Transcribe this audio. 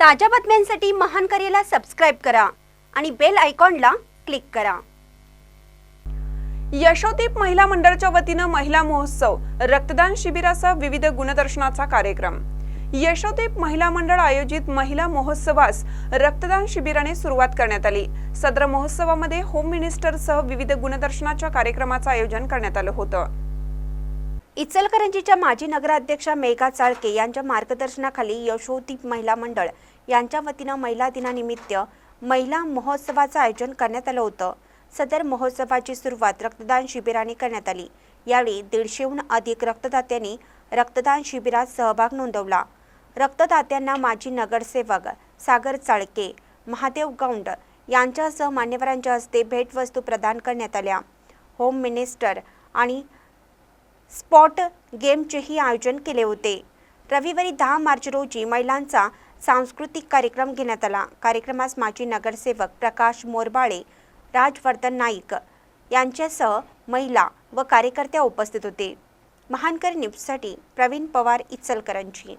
ताज्या बातम्यांसाठी महान करेला सबस्क्राईब करा आणि बेल आयकॉनला क्लिक करा. यशोदीप महिला मंडळच्या वतीनं महिला महोत्सव रक्तदान शिबिरासह विविध गुणदर्शनाचा कार्यक्रम. यशोदीप महिला मंडळ आयोजित महिला महोत्सवास रक्तदान शिबिराने सुरुवात करण्यात आली. सदर महोत्सवामध्ये होम मिनिस्टरसह विविध गुणदर्शनाच्या कार्यक्रमाचं आयोजन करण्यात आलं होतं. इचलकरंजीच्या माजी नगराध्यक्षा मेघा चाळके यांच्या मार्गदर्शनाखाली यशोदीप महिला मंडळ यांच्या वतीनं महिला दिनानिमित्त महिला महोत्सवाचं आयोजन करण्यात आलं होतं. सदर महोत्सवाची सुरुवात रक्तदान शिबिराने करण्यात आली. यावेळी दीडशेहून अधिक रक्तदात्यांनी रक्तदान शिबिरात सहभाग नोंदवला. रक्तदात्यांना माजी नगरसेवक सागर चाळके महादेव गौंड यांच्यासह मान्यवरांच्या हस्ते भेटवस्तू प्रदान करण्यात आल्या. होम मिनिस्टर आणि स्पॉट गेमचेही आयोजन केले होते. रविवारी दहा मार्च रोजी महिलांचा सांस्कृतिक कार्यक्रम घेण्यात आला. कार्यक्रमास माजी नगरसेवक प्रकाश मोरबाळे राजवर्धन नाईक यांच्यासह महिला व कार्यकर्त्या उपस्थित होते. महानकर न्यूजसाठी प्रवीण पवार इचलकरंजी.